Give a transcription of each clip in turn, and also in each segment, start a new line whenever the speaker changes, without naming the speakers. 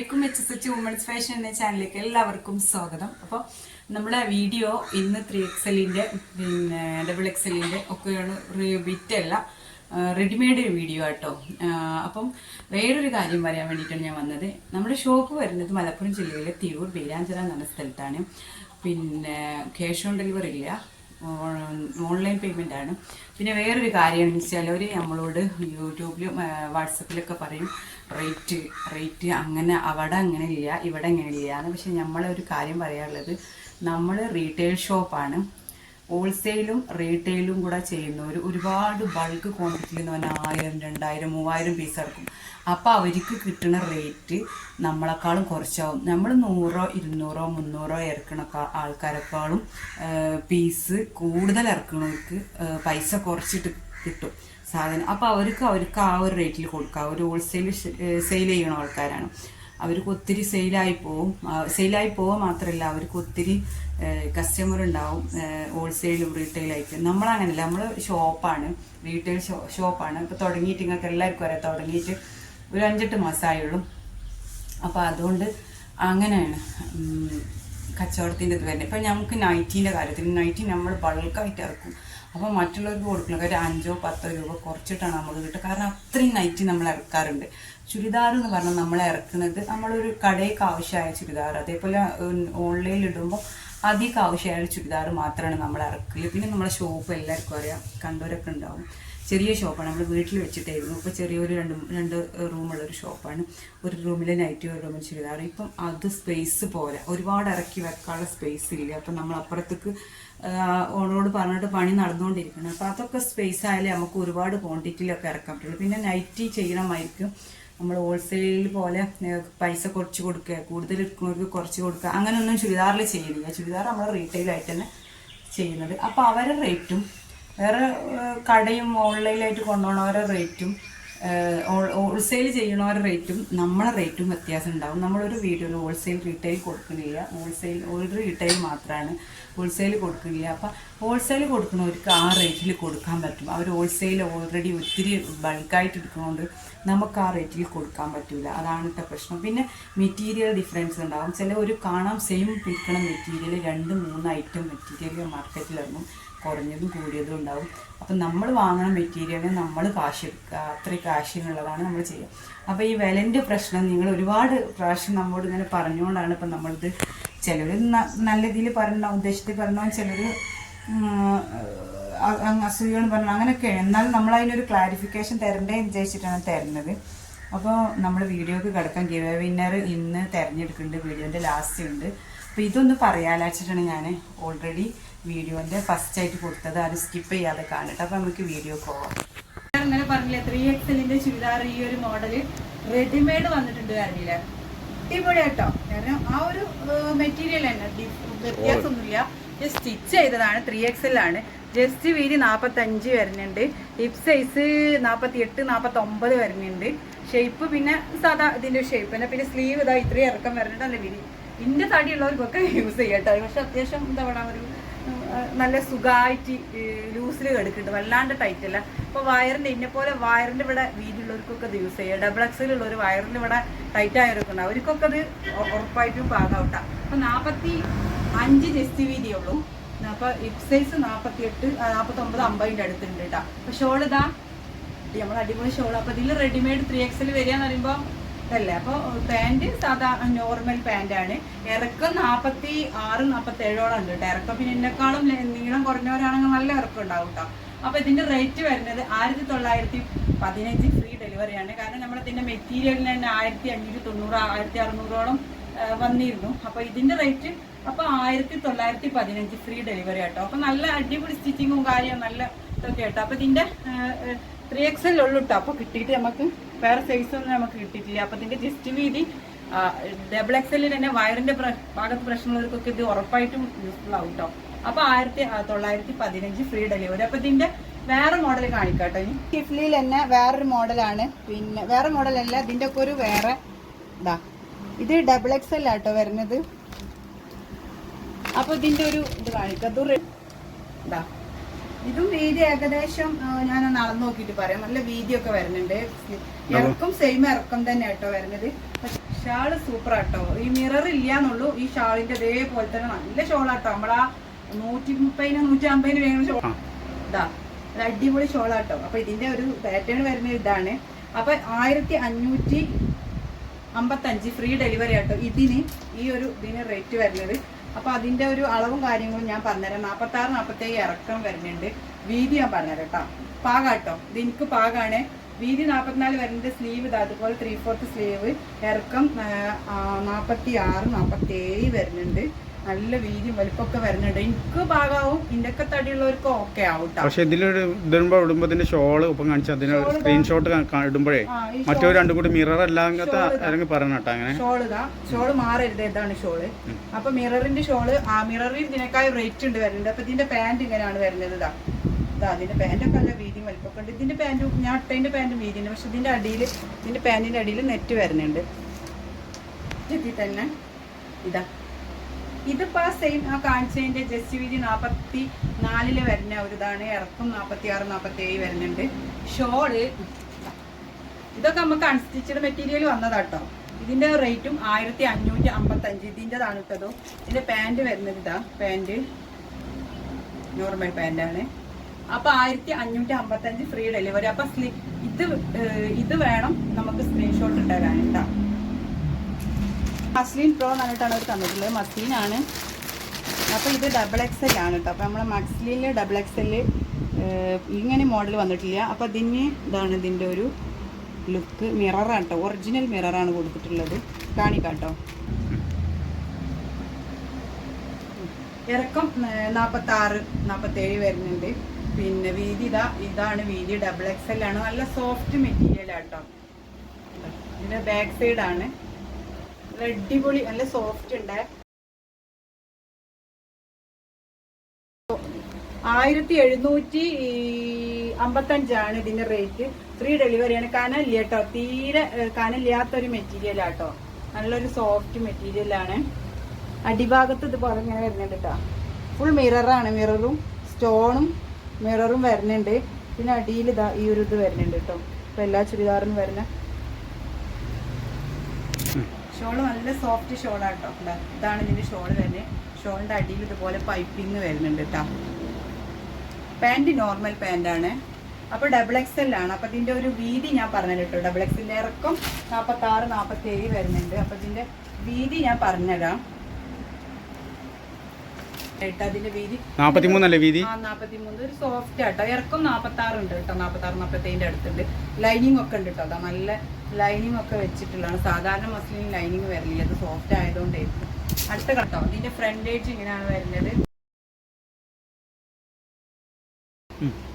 H S H women's fashion എന്ന ചാനലിലേക്ക് എല്ലാവർക്കും സ്വാഗതം. അപ്പോൾ നമ്മുടെ വീഡിയോ ഇന്ന് ത്രീ എക്സലിന്റെ പിന്നെ ഡബിൾ എക്സലിന്റെ ഒക്കെയാണ് ബിറ്റല്ല റെഡിമെയ്ഡ് വീഡിയോ ആട്ടോ. അപ്പം വേറൊരു കാര്യം പറയാൻ വേണ്ടിയിട്ടാണ് ഞാൻ വന്നത്. നമ്മുടെ ഷോപ്പ് വരുന്നത് മലപ്പുറം ജില്ലയിലെ തിരൂർ ബീരാഞ്ചിറ എന്ന സ്ഥലത്താണ്. പിന്നെ ക്യാഷ് ഓൺ ഡെലിവറി ഇല്ല. ഓൺലൈൻ പേയ്മെന്റ് ആണ്. പിന്നെ വേറൊരു കാര്യമാണ് അവർ നമ്മളോട് യൂട്യൂബിലും വാട്സപ്പിലൊക്കെ പറയും റേറ്റ് റേറ്റ് അങ്ങനെ അവിടെ അങ്ങനെ ഇല്ല ഇവിടെ അങ്ങനെ ഇല്ല എന്ന്. പക്ഷെ നമ്മളെ ഒരു കാര്യം പറയാനുള്ളത് നമ്മൾ റീറ്റെയിൽ ഷോപ്പാണ് ഹോൾസെയിലും റീറ്റെയിലും കൂടെ ചെയ്യുന്നവർ ഒരുപാട് ബൾക്ക് ക്വാണ്ടിറ്റിയിൽ എന്ന് പറഞ്ഞാൽ ആയിരം രണ്ടായിരം മൂവായിരം പീസ് ഇറക്കും. അപ്പോൾ അവർക്ക് കിട്ടുന്ന റേറ്റ് നമ്മളെക്കാളും കുറച്ചാവും. നമ്മൾ നൂറോ ഇരുന്നൂറോ മുന്നൂറോ ഇറക്കണ ആൾക്കാരെക്കാളും പീസ് കൂടുതൽ ഇറക്കണവർക്ക് പൈസ കുറച്ചിട്ട് കിട്ടും സാധനം. അപ്പോൾ അവർക്ക് അവർക്ക് ആ ഒരു റേറ്റിൽ കൊടുക്കുക ഒരു ഹോൾസെയിൽ സെയിൽ ചെയ്യുന്ന ആൾക്കാരാണ്. അവർക്ക് ഒത്തിരി സെയിലായി പോവും. സെയിലായി പോവുക മാത്രമല്ല അവർക്ക് ഒത്തിരി കസ്റ്റമർ ഉണ്ടാവും ഹോൾസെയിലും റീറ്റെയിലായിട്ട് നമ്മളങ്ങനല്ല നമ്മൾ ഷോപ്പാണ് റീറ്റെയിൽ ഷോ ഷോപ്പാണ് ഇപ്പോൾ തുടങ്ങിയിട്ട് നിങ്ങൾക്ക് എല്ലാവർക്കും വരെ തുടങ്ങിയിട്ട് ഒരു അഞ്ചെട്ട് മാസമായുള്ളൂ അപ്പോൾ അതുകൊണ്ട് അങ്ങനെയാണ് കച്ചവടത്തിന്റെ ഇത് വരുന്നത്. ഇപ്പം നമുക്ക് നൈറ്റീന്റെ കാര്യത്തിൽ നൈറ്റി നമ്മൾ ബൾക്കായിട്ട് ഇറക്കും. അപ്പോൾ മറ്റുള്ളവർക്ക് കൊടുക്കണം. ഒരു അഞ്ചോ പത്തോ രൂപ കുറച്ചിട്ടാണ് നമുക്ക് കിട്ടുക. കാരണം അത്രയും നൈറ്റി നമ്മൾ ഇറക്കാറുണ്ട്. ചുരിദാർ എന്ന് പറഞ്ഞാൽ നമ്മൾ ഇറക്കുന്നത് നമ്മളൊരു കടയ്ക്ക് ആവശ്യമായ ചുരിദാർ. അതേപോലെ ഓൺലൈനിൽ ഇടുമ്പോൾ അധികം ആവശ്യമായ ചുരിദാർ മാത്രമാണ് നമ്മൾ ഇറക്കൽ. പിന്നെ നമ്മളെ ഷോപ്പ് എല്ലാവർക്കും അറിയാം. കണ്ടവരൊക്കെ ഉണ്ടാവും. ചെറിയ ഷോപ്പാണ് നമ്മൾ വീട്ടിൽ വെച്ചിട്ടായിരുന്നു. ഇപ്പോൾ ചെറിയൊരു രണ്ട് രണ്ട് റൂമുള്ള ഒരു ഷോപ്പാണ് ഒരു റൂമിൽ നൈറ്റ് ഒരു റൂമിൽ ചുരിദാർ. ഇപ്പം അത് സ്പേസ് പോലെ. ഒരുപാട് ഇറക്കി വെക്കാനുള്ള സ്പേസ് ഇല്ല. അപ്പം നമ്മൾ അപ്പുറത്തേക്ക് ഓണോട് പറഞ്ഞിട്ട് പണി നടന്നുകൊണ്ടിരിക്കണം. അപ്പോൾ അതൊക്കെ സ്പേസ് ആയാലേ നമുക്ക് ഒരുപാട് ക്വാണ്ടിറ്റിയിലൊക്കെ ഇറക്കാൻ പറ്റുള്ളൂ. പിന്നെ നൈറ്റി ചെയ്യണമായിരിക്കും. നമ്മൾ ഹോൾസെയിൽ പോലെ പൈസ കുറച്ച് കൊടുക്കുക കൂടുതൽ എടുക്കുന്നവർക്ക് കുറച്ച് കൊടുക്കുക അങ്ങനെയൊന്നും ചുരിദാറിൽ ചെയ്യുന്നില്ല. ചുരിദാർ നമ്മൾ റീറ്റെയിലായിട്ട് തന്നെ ചെയ്യുന്നത്. അപ്പോൾ അവരുടെ റേറ്റും വേറെ കടയും ഓൺലൈനായിട്ട് കൊണ്ടുപോകണവരുടെ റേറ്റും ഹോൾസെയിൽ ചെയ്യണവരുടെ റേറ്റും നമ്മളെ റേറ്റും വ്യത്യാസം ഉണ്ടാവും. നമ്മളൊരു വീഡിയോയിൽ ഹോൾസെയിൽ റീറ്റെയിൽ കൊടുക്കുന്നില്ല. ഹോൾസെയിൽ ഒരു റീറ്റെയിൽ മാത്രമാണ് ഹോൾസെയിൽ കൊടുക്കുന്നില്ല. അപ്പം ഹോൾസെയിൽ കൊടുക്കുന്നവർക്ക് ആ റേറ്റിൽ കൊടുക്കാൻ പറ്റും. അവർ ഹോൾസെയിൽ ഓൾറെഡി ഒത്തിരി ബൾക്കായിട്ട് എടുക്കുന്നതുകൊണ്ട് നമുക്ക് ആ റേറ്റിൽ കൊടുക്കാൻ പറ്റില്ല അതാണ് ഇട്ട പ്രശ്നം. പിന്നെ മെറ്റീരിയൽ ഡിഫറൻസ് ഉണ്ടാവും. ചില ഒരു കാണാം സെയിം വിൽക്കണ മെറ്റീരിയൽ രണ്ട് മൂന്ന് ഐറ്റം മെറ്റീരിയൽ മാർക്കറ്റിൽ ഇറങ്ങും. കുറഞ്ഞതും കൂടിയതും ഉണ്ടാവും. അപ്പം നമ്മൾ വാങ്ങുന്ന മെറ്റീരിയലിന് നമ്മൾ കാശ് എടുക്കുക. അത്രയും കാശിനുള്ളതാണ് നമ്മൾ ചെയ്യുക. അപ്പോൾ ഈ വിലന്റെ പ്രശ്നം നിങ്ങൾ ഒരുപാട് പ്രാവശ്യം നമ്മോട് ഇങ്ങനെ പറഞ്ഞുകൊണ്ടാണ് ഇപ്പം നമ്മളിത് ചിലർ നല്ല രീതിയിൽ പറഞ്ഞ ഉദ്ദേശത്തിൽ പറഞ്ഞാൽ ചിലർ അസൂയാണ് പറഞ്ഞു. അങ്ങനെയൊക്കെ എന്നാൽ നമ്മൾ അതിനൊരു ക്ലാരിഫിക്കേഷൻ തരണ്ടേ എന്ന് വിചാരിച്ചിട്ടാണ് തരുന്നത്. അപ്പോൾ നമ്മൾ വീഡിയോക്ക് കിടക്കാൻ ഗിവ് വിന്നർ ഇന്ന് തിരഞ്ഞെടുക്കുന്നുണ്ട്. വീഡിയോന്റെ ലാസ്റ്റ് ഉണ്ട്. അപ്പോൾ ഇതൊന്ന് പറയാലാച്ചിട്ടാണ് ഞാൻ ഓൾറെഡി വീഡിയോന്റെ ഫസ്റ്റ് ആയിട്ട് കൊടുത്തത്. അത് സ്കിപ്പ് ചെയ്യാതെ കാണട്ടെ. അപ്പോൾ നമുക്ക് വീഡിയോ പോവാം. ഇന്നലെ പറഞ്ഞില്ലേ ത്രീ എക്സലിന്റെ ചുരിദാർ ഈ ഒരു മോഡൽ റെഡിമെയ്ഡ് വന്നിട്ടുണ്ട് കാര്യമില്ല അടിപൊളി കേട്ടോ കാരണം ആ ഒരു മെറ്റീരിയൽ തന്നെ. ഡി- വ്യത്യാസമൊന്നുമില്ല സ്റ്റിച്ച് ചെയ്തതാണ്. ത്രീ എക്സലാണ് ജസ്റ്റ് വീതി നാൽപ്പത്തഞ്ച് വരുന്നുണ്ട്. ഹിപ്പ് സൈസ് നാൽപ്പത്തി എട്ട് നാൽപ്പത്തി ഒമ്പത് വരുന്നുണ്ട്. ഷേപ്പ് പിന്നെ സാധാ ഇതിന്റെ ഷേപ്പ് തന്നെ. പിന്നെ സ്ലീവ് ഇതാ ഇത്രയും ഇറക്കം വരുന്നുണ്ട് നല്ല വീതി. തടിയുള്ളവർക്കൊക്കെ യൂസ് ചെയ്യട്ടെ. പക്ഷെ അത്യാവശ്യം എന്താ പറയുക ഒരു നല്ല സുഖമായിട്ട് ലൂസിൽ കിടക്കുന്നുണ്ട്. വല്ലാണ്ട് ടൈറ്റ് അല്ല. വയറിന്റെ വയറിന്റെ ഇന്നെ പോലെ വയറിന്റെ ഇവിടെ വീതിയുള്ളവർക്കൊക്കെ ഇത് യൂസ് ചെയ്യുക ഡബിൾ എക്സൽ ഉള്ളവർ വയറിന്റെ ഇവിടെ ടൈറ്റ് ആയവരൊക്കെ ഉണ്ട്. അവർക്കൊക്കെ അത് ഉറപ്പായിട്ടും പാകാവട്ടാ. അപ്പോൾ നാൽപ്പത്തി അഞ്ച് ജസ്റ്റ് വീതിയേ ഉള്ളൂ. അപ്പോൾ ഹിപ്പ് സൈസ് നാൽപ്പത്തി എട്ട് നാൽപ്പത്തൊമ്പത് അമ്പതിന്റെ അടുത്തുണ്ട് കേട്ടോ അപ്പൊ ഷോൾ ഇതാ. നമ്മൾ അടിപൊളി ഷോൾ അപ്പൊ ഇതിൽ റെഡിമെയ്ഡ് ത്രീ എക്സൽ വരിക എന്ന് പറയുമ്പോൾ ഇതല്ലേ? അപ്പോൾ പാന്റ് സാധാ നോർമൽ പാന്റാണ് ഇറക്കം നാൽപ്പത്തി ആറ് നാൽപ്പത്തി ഏഴോളം ഉണ്ട് കേട്ടോ ഇറക്കം പിന്നെ എന്നെക്കാളും നീളം കുറഞ്ഞവരാണെങ്കിൽ നല്ല ഇറക്കം ഉണ്ടാവും കേട്ടോ അപ്പോൾ ഇതിന്റെ റേറ്റ് വരുന്നത് ആയിരത്തി തൊള്ളായിരത്തി പതിനഞ്ച് ഫ്രീ ഡെലിവറിയാണ് കാരണം നമ്മൾ ഇതിന്റെ മെറ്റീരിയലിന് തന്നെ ആയിരത്തി അഞ്ഞൂറ്റി തൊണ്ണൂറ് ആയിരത്തി അറുന്നൂറോളം വന്നിരുന്നു. അപ്പോൾ ഇതിന്റെ റേറ്റ് അപ്പോൾ ആയിരത്തി തൊള്ളായിരത്തി പതിനഞ്ച് ഫ്രീ ഡെലിവറി ആട്ടോ. അപ്പോൾ നല്ല അടിപൊളി സ്റ്റിച്ചിങ്ങും കാര്യവും നല്ല ഇതൊക്കെ ആട്ടോ. അപ്പോൾ ഇതിന്റെ ത്രീ എക്സ് എൽ ഉള്ളു കേട്ടോ അപ്പോൾ കിട്ടിയിട്ട് നമുക്ക് വേറെ സൈസ് ഒന്നും നമുക്ക് കിട്ടിയിട്ടില്ല. അപ്പോൾ ഇതിന്റെ ജസ്റ്റ് വീതി ഡബിൾ എക്സ് എല്ലിൽ തന്നെ വയറിന്റെ ഭാഗത്ത് പ്രശ്നമുള്ളവർക്കൊക്കെ ഇത് ഉറപ്പായിട്ടും യൂസ്ഫുൾ ആവും കേട്ടോ അപ്പോൾ ആയിരത്തി തൊള്ളായിരത്തി പതിനഞ്ച് ഫ്രീ ഡെലിവറി അപ്പോൾ ഇതിന്റെ വേറെ മോഡൽ കാണിക്കാട്ടോ ഇനി. ടിഫ്ലിയിൽ തന്നെ വേറൊരു മോഡലാണ് പിന്നെ വേറെ മോഡലല്ല ഇതിന്റെ ഒക്കെ ഒരു വേറെ ഇതാ. ഇത് ഡബിൾ എക്സ് എൽ ആട്ടോ വരുന്നത്. അപ്പോൾ ഇതിന്റെ ഒരു ഇത് കാണിക്കാം. ഇത് റെ- ഇതാ. ഇതും വീതി ഏകദേശം ഞാൻ അളന്ന് നോക്കിയിട്ട് പറയാം. നല്ല വീതിയൊക്കെ വരുന്നുണ്ട്. ഇറക്കും സെയിം ഇറക്കം തന്നെ കേട്ടോ വരുന്നത്. ഷാൾ സൂപ്പർ ആട്ടോ. ഈ മിറർ ഇല്ലാന്നുള്ളൂ. ഈ ഷാളിന്റെ ഇതേപോലെ തന്നെ നല്ല ഷോളാട്ടോ നമ്മളാ നൂറ്റി മുപ്പതിന് നൂറ്റി അമ്പതിന് വേണം ഷോൾ ഇതാ. ഒരു അടിപൊളി ഷോളാട്ടോ അപ്പൊ ഇതിന്റെ ഒരു പാറ്റേൺ വരുന്ന ഇതാണ്. അപ്പൊ ആയിരത്തി അഞ്ഞൂറ്റി അമ്പത്തഞ്ച് ഫ്രീ ഡെലിവറി ആട്ടോ. ഇതിന് ഈ ഒരു ഇതിന് റേറ്റ് വരുന്നത്. അപ്പൊ അതിന്റെ ഒരു അളവും കാര്യങ്ങളും ഞാൻ പറഞ്ഞുതരാം. നാപ്പത്തി ഏഴ് ഇറക്കം വരുന്നുണ്ട്. വീതി ഞാൻ പറഞ്ഞുതരാം കേട്ടോ. പാകാട്ടോ. ഇത് എനിക്ക് പാകാണ്. വീതി നാപ്പത്തിനാല് വരുന്നത് സ്ലീവ് ഇത് അതുപോലെ ത്രീ ഫോർത്ത് സ്ലീവ്. ഇറക്കം നാപ്പത്തി ആറ് നാപ്പത്തി ഏഴ് വരുന്നുണ്ട്. നല്ല വീതിയും വലിപ്പമൊക്കെ വരുന്നുണ്ട്. എനിക്ക് ഭാഗമാവും ഇന്റെയൊക്കെ തടിയുള്ളവർക്ക് ഓക്കെ ആവും
പക്ഷെ ഇതിലൊരു ഇടുമ്പോ ഇടുമ്പോ ഇതിന്റെ ഷോൾ ഒപ്പം കാണിച്ച അതിന് സ്ക്രീൻഷോട്ട് ഇടുമ്പോഴേ മറ്റൊരു രണ്ടും കൂടി മിറർ അല്ലാത്ത. അല്ലെങ്കിൽ പറയണം കേട്ടോ അങ്ങനെ.
ഷോൾ ഇതാ. ഷോൾ മാറരുത് ഇതാണ് ഷോൾ. അപ്പൊ മിററിന്റെ ഷോൾ ആ മിററിൽ ഇതിനേക്കാൾ റേറ്റ് ഉണ്ട് വരുന്നുണ്ട്. അപ്പൊ ഇതിന്റെ പാന്റ് ഇങ്ങനെയാണ് വരുന്നത് ഇതാ. അതിന്റെ ഒക്കെ നല്ല വീതി വലിപ്പൊക്കെ ഉണ്ട്. ഇതിന്റെ പാന്റും ഞാൻ ഇട്ടതിന്റെ പാന്റും വീതിയുണ്ട് പക്ഷെ ഇതിന്റെ അടിയിൽ ഇതിന്റെ പാന്റിന്റെ അടിയിൽ നെറ്റ് വരുന്നുണ്ട്. ഇതിൽ തന്നെ. ഇതാ. ഇതിപ്പോ ആ സെയിം ആ കാണിച്ചതിന്റെ ജസ്റ്റ് വീതി നാപ്പത്തി നാലിൽ വരുന്ന ഒരു ഇതാണ് ഇറക്കും നാപ്പത്തി ആറ് നാപ്പത്തി ഏഴ് വരുന്നുണ്ട്. ഷോൾ ഇതൊക്കെ നമുക്ക് അൺസ്റ്റിച്ചഡ് മെറ്റീരിയൽ വന്നതാട്ടോ. ഇതിന്റെ റേറ്റും ആയിരത്തി അഞ്ഞൂറ്റി അമ്പത്തി അഞ്ച് ഇതിന്റെതാണ് കേട്ടോ ഇതിന്റെ പാന്റ് വരുന്നത് ഇതാ പാന്റ് നോർമൽ പാന്റാണ് അപ്പൊ ആയിരത്തി അഞ്ഞൂറ്റി അമ്പത്തി അഞ്ച് ഫ്രീ ഡെലിവറി അപ്പൊ ഇത് ഇത് വേണം നമുക്ക് സ്ക്രീൻഷോട്ട് ഇട്ടുതരാൻ കേട്ടോ. മസ്ലിൻ പ്രോ എന്നിട്ടാണ് അവർ തന്നിട്ടുള്ളത്. ആണ് അപ്പോൾ ഇത് ഡബിൾ എക്സ് എൽ ആണ് കേട്ടോ അപ്പോൾ നമ്മളെ മസ്ലിനിൽ ഡബിൾ എക്സ് എൽ ഇങ്ങനെ മോഡൽ വന്നിട്ടില്ല. അപ്പോൾ ഇതിന് ഇതാണ് ഇതിന്റെ ഒരു ലുക്ക് മിററാണ് കേട്ടോ ഒറിജിനൽ മിററാണ് കൊടുത്തിട്ടുള്ളത്. കാണിക്കാട്ടോ ഇറക്കം നാൽപ്പത്തി ആറ് നാൽപ്പത്തേഴ് വരുന്നുണ്ട്. പിന്നെ വീതി ഇതാ ഇതാണ് വീതി ഡബിൾ എക്സ് എൽ ആണ്. നല്ല സോഫ്റ്റ് മെറ്റീരിയൽ ആട്ടോ ഇതിന്റെ ബാക്ക് സൈഡ് ആണ്. അടിപൊളി നല്ല സോഫ്റ്റ് ഉണ്ട്. ആയിരത്തി എഴുന്നൂറ്റി അമ്പത്തഞ്ചാണ് ഇതിന്റെ റേറ്റ് ഫ്രീ ഡെലിവറി ആണ്. കനല്ല കേട്ടോ. തീരെ കനല്ലാത്തൊരു മെറ്റീരിയൽ ആട്ടോ. നല്ലൊരു സോഫ്റ്റ് മെറ്റീരിയൽ ആണ്. അടിഭാഗത്ത് ഇതുപോലെ ഇങ്ങനെ വരുന്നുണ്ട് കേട്ടോ. ഫുൾ മിററാണ് മിററും സ്റ്റോണും മിററും വരുന്നുണ്ട്. പിന്നെ അടിയിൽ ഇതാ ഈ ഒരു ഇത് വരുന്നുണ്ട് കേട്ടോ. ഇപ്പൊ എല്ലാ ചുരിദാറിനും വരുന്ന ഷോൾ നല്ല സോഫ്റ്റ് ഷോളാട്ടോ. ഇതാ ഇതാണ് ഇതിന്റെ ഷോൾ തന്നെ ഷോളിന്റെ അടിയിൽ ഇതുപോലെ പൈപ്പിംഗ് വരുന്നുണ്ട് കേട്ടോ പാന്റ് നോർമൽ പാന്റാണ് അപ്പോൾ ഡബിൾ എക്സ് എൽ ആണ്. അപ്പോൾ ഇതിന്റെ ഒരു വീതി ഞാൻ പറഞ്ഞു കേട്ടോ ഡബിൾ എക്സിന്റെ ഇറക്കം നാൽപ്പത്തി ആറ് നാപ്പത്തി ഏഴ് വരുന്നുണ്ട്. അപ്പോൾ ഇതിന്റെ വീതി ഞാൻ പറഞ്ഞുതരാം കേട്ടോ അതിന്റെ വീതി.
നാപ്പത്തി മൂന്നല്ലേ വീതി?
ആ നാപ്പത്തി മൂന്ന് ഒരു സോഫ്റ്റ് ആട്ടോ. ഇറക്കം നാപ്പത്തി ആറ് ഉണ്ട് കേട്ടോ നാപ്പത്തി ആറ് നാപ്പത്തി അടുത്തുണ്ട്. ലൈനിങ് ഒക്കെ ഉണ്ട് കേട്ടോ അതാ നല്ല ലൈനിങ് ഒക്കെ വെച്ചിട്ടുള്ളതാണ്. സാധാരണ മസ്ലിൻ ലൈനിങ് വരില്ല. അത് സോഫ്റ്റ് ആയതുകൊണ്ടായിരിക്കും അടുത്ത കട്ടോ ഇതിന്റെ ഫ്രണ്ട് ഏജ് ഇങ്ങനെയാണ് വരുന്നത്.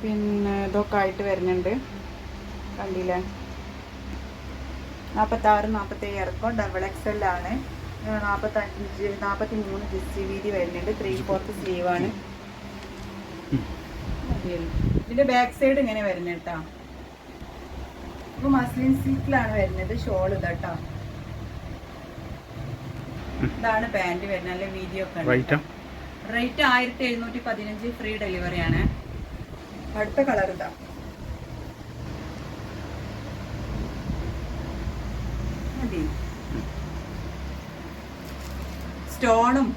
പിന്നെ ഇതൊക്കെ ആയിട്ട് വരുന്നുണ്ട്. കണ്ടില്ലേ? നാപ്പത്തി ഏഴ് ഇറക്കം ഡബിൾ എക്സ് എൽ ആണ്. നാപ്പത്തി അഞ്ച് നാപ്പത്തി മൂന്ന് ജിസ്റ്റ് വീതി വരുന്നുണ്ട്. ത്രീ ഫോർത്ത് സ്ലീവാണ് ഇതിന്റെ ബാക്ക് സൈഡ് ഇങ്ങനെ വരുന്നേട്ടാ കേട്ടോ അപ്പൊ മസ്ലിൻ സിൽക്കിലാണ് വരുന്നത്. ഷോൾ ഇതാട്ടോ. ഇതാണ് പാന്റ് വരുന്നത്. നല്ല വീഡിയോ ഒക്കെ
റേറ്റ്
ആയിരത്തി എഴുന്നൂറ്റി പതിനഞ്ച് ഫ്രീ ഡെലിവറി ആണ്. അടുത്ത കളർ ഇതാ. മതി. സ്റ്റോണും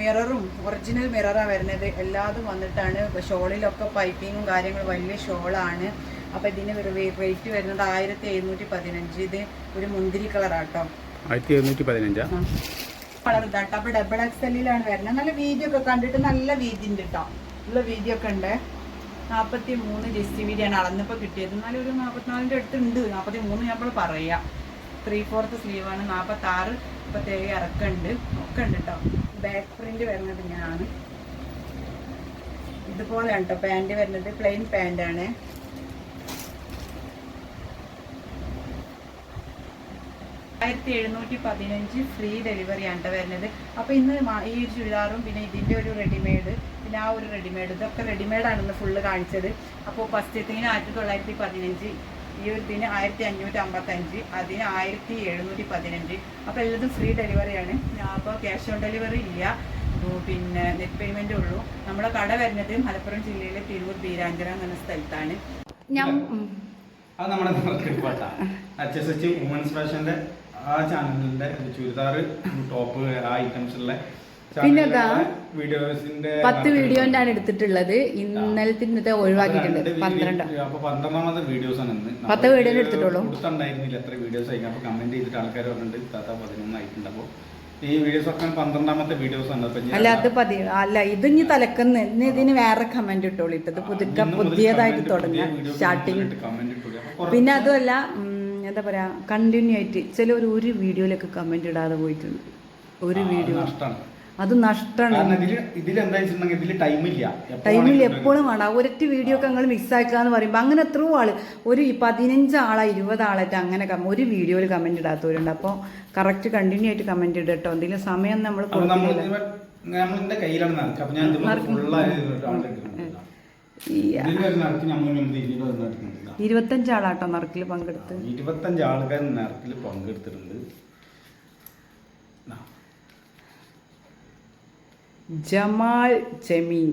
മിററും ഒറിജിനൽ മിററാണ് വരുന്നത്. എല്ലാതും വന്നിട്ടാണ്. ഷോളിലൊക്കെ പൈപ്പിങ്ങും കാര്യങ്ങളും വലിയ ഷോളാണ്. അപ്പൊ ഇതിന് റേറ്റ് വരുന്നത് ആയിരത്തി എഴുന്നൂറ്റി പതിനഞ്ച് ഇത് ഒരു മുന്തിരി കളറാട്ടോ
ആയിരത്തി എഴുന്നൂറ്റി പതിനഞ്ചാ
കളർ ഇതാട്ടോ അപ്പൊ ഡബിൾ എക്സ് എല്ലിലാണ് വരുന്നത്. നല്ല വീതി ഒക്കെ കണ്ടിട്ട് നല്ല വീതി ഉണ്ട് കേട്ടോ നല്ല വീതി ഒക്കെ ഉണ്ട്. നാപ്പത്തി മൂന്ന് ഡിസ്റ്റി വീതിയാണ് അളന്നിപ്പോ കിട്ടിയത്. എന്നാലും ഒരു നാപ്പത്തിനാലിന്റെ അടുത്ത് ഉണ്ട്. നാപ്പത്തി മൂന്ന് നമ്മൾ പറയാം. ത്രീ ഫോർത്ത് സ്ലീവ് ആണ്. നാപ്പത്തി ആറ് മുപ്പത്തേഴ് ഇറക്കുണ്ട്. ഒക്കെ ഉണ്ട് കേട്ടോ ബാക്ക് പ്രിന്റ് വരുന്നത് ഇങ്ങനെയാണ് ഇതുപോലെയാണ് കേട്ടോ പാന്റ് വരുന്നത്. പ്ലെയിൻ പാന്റ് ആയിരത്തി എഴുന്നൂറ്റി പതിനഞ്ച് ഫ്രീ ഡെലിവറി ട്ടോ വരുന്നത്. അപ്പൊ ഇന്ന് ഈ ഒരു ചുരിദാറും പിന്നെ ഇതിന്റെ ഒരു റെഡിമെയ്ഡ് പിന്നെ ആ ഒരു റെഡിമെയ്ഡ് ഇതൊക്കെ റെഡിമെയ്ഡ് ആണ് ഇന്ന് ഫുള്ള് കാണിച്ചത്. അപ്പോൾ ഫസ്റ്റത്തിന് ആയിരത്തി തൊള്ളായിരത്തി പതിനഞ്ച് ഈ ഒരു ഇതിന് ആയിരത്തി അഞ്ഞൂറ്റി അമ്പത്തി അഞ്ച് അതിന് ആയിരത്തി എഴുന്നൂറ്റി പതിനഞ്ച്. അപ്പോൾ എല്ലാതും ഫ്രീ ഡെലിവറിയാണ് അപ്പോൾ ക്യാഷ് ഓൺ ഡെലിവറി ഇല്ല. പിന്നെ നെറ്റ് പേയ്മെന്റ് ഉള്ളൂ. നമ്മുടെ കട വരുന്നത് മലപ്പുറം ജില്ലയിലെ തിരൂർ ബീരാഞ്ചിറ എന്ന സ്ഥലത്താണ്. ഞാൻ.
അത് നമ്മുടെ എസ് വുമൻസ് ഫാഷന്റെ ആ ചാനലിന്റെ ചുരിദാർ ടോപ്പ് ആ ഐറ്റംസ് ഉള്ള
പിന്നെ
വീഡിയോസിന്റെ
പത്ത് വീഡിയോ ആണ് എടുത്തിട്ടുള്ളത്. ഇന്നലത്തെ ഒഴിവാക്കിയിട്ടുണ്ട്. പന്ത്രണ്ട്.
അപ്പൊ പന്ത്രണ്ടാമത്തെ വീഡിയോസ് ആണ്
പത്ത് വീഡിയോ എടുത്തിട്ടുള്ളൂ.
കൊടുത്തുണ്ടായിരുന്നില്ല എത്ര വീഡിയോസ് ആയിരിക്കും അപ്പൊ കമന്റ് ചെയ്തിട്ട് ആൾക്കാർ പറഞ്ഞിട്ട് താത്ത പതിനൊന്നായിട്ടുണ്ട് അപ്പൊ ഈ വീഡിയോസ് ഒക്കെ പന്ത്രണ്ടാമത്തെ വീഡിയോസ് ആണ്.
അല്ല അത് പതി അല്ല ഇത് ഇനി തലക്കുന്ന ഇന്ന് ഇതിന് വേറെ കമന്റ് ഇട്ടോളൂ. ഇത് പുതുക്ക പുതിയതായിട്ട് തുടങ്ങി സ്റ്റാർട്ടിങ് പിന്നെ അതുമല്ല എന്താ പറയാ കണ്ടിന്യൂ ആയിട്ട് ചിലർ ഒരു വീഡിയോയിലൊക്കെ കമന്റ് ഇടാതെ പോയിട്ടുണ്ട്. ഒരു വീഡിയോ. അത് നഷ്ടമാണ്
ടൈമില്ല
എപ്പോഴും വേണം. ഒരൊറ്റ വീഡിയോ ഒക്കെ നിങ്ങൾ മിസ് ആക്കാന്ന് പറയുമ്പോൾ അങ്ങനെ എത്രയോ ആൾ ഒരു പതിനഞ്ച് ആളാ ഇരുപത് ആളായിട്ട് അങ്ങനെ ഒരു വീഡിയോയിൽ കമന്റ് ഇടാത്തവരുണ്ട്. അപ്പോൾ കറക്റ്റ് കണ്ടിന്യൂ ആയിട്ട് കമന്റ് ഇടട്ടോ എന്തെങ്കിലും സമയം നമ്മൾ കൊടുക്കില്ല
നമ്മളെന്റെ കയ്യിലാണ് നടക്കുക. അപ്പൊ ഞാൻ ഫുള്ളായി
ഇരുപത്തഞ്ച് ആളാട്ടോ നറുക്കിൽ പങ്കെടുത്ത്.
ഇരുപത്തഞ്ച് ആൾക്കാർ നറുക്കിൽ പങ്കെടുത്തിട്ടുണ്ട്.
ജമാൽ ജമീൻ.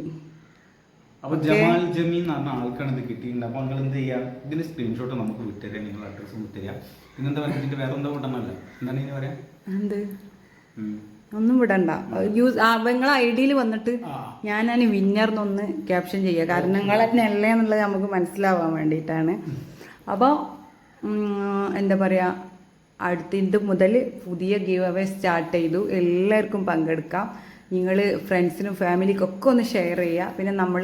അപ്പൊ ജമാൽ ജമീൻ എന്ന് പറഞ്ഞ ആൾക്കാണ് ഇത് കിട്ടിയിട്ടുണ്ട്. അപ്പൊ നിങ്ങൾ എന്ത് ചെയ്യാം? ഇതിന്റെ സ്ക്രീൻഷോട്ട് നമുക്ക് വിട്ടുതരാം. നിങ്ങൾ അഡ്രസ്സ് വിട്ടുതരാം. പിന്നെന്താ പറയുക? ഇതിന്റെ വേറെ എന്താ കൂട്ടണമല്ല എന്താണ് ഇതിന് പറയാ.
ഒന്നും വിടണ്ട. യൂസ് നിങ്ങളെ ഐ ഡിയിൽ വന്നിട്ട്
ഞാൻ
ഞാനാണ് വിന്നർ എന്നൊന്ന് ക്യാപ്ഷൻ ചെയ്യുക. കാരണം നിങ്ങൾ തന്നെ അല്ലേ എന്നുള്ളത് നമുക്ക് മനസ്സിലാവാൻ വേണ്ടിയിട്ടാണ്. അപ്പോൾ എന്താ പറയുക അടുത്ത ഇത് മുതൽ പുതിയ ഗീവ് അവേ സ്റ്റാർട്ട് ചെയ്തു. എല്ലാവർക്കും പങ്കെടുക്കാം. നിങ്ങൾ ഫ്രണ്ട്സിനും ഫാമിലിക്കും ഒക്കെ ഒന്ന് ഷെയർ ചെയ്യുക. പിന്നെ നമ്മൾ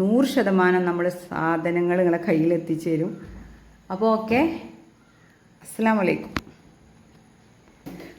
നൂറ് ശതമാനം നമ്മൾ സാധനങ്ങൾ നിങ്ങളെ കയ്യിൽ എത്തിച്ചേരും അപ്പോൾ ഓക്കെ അസ്സാം വലൈക്കും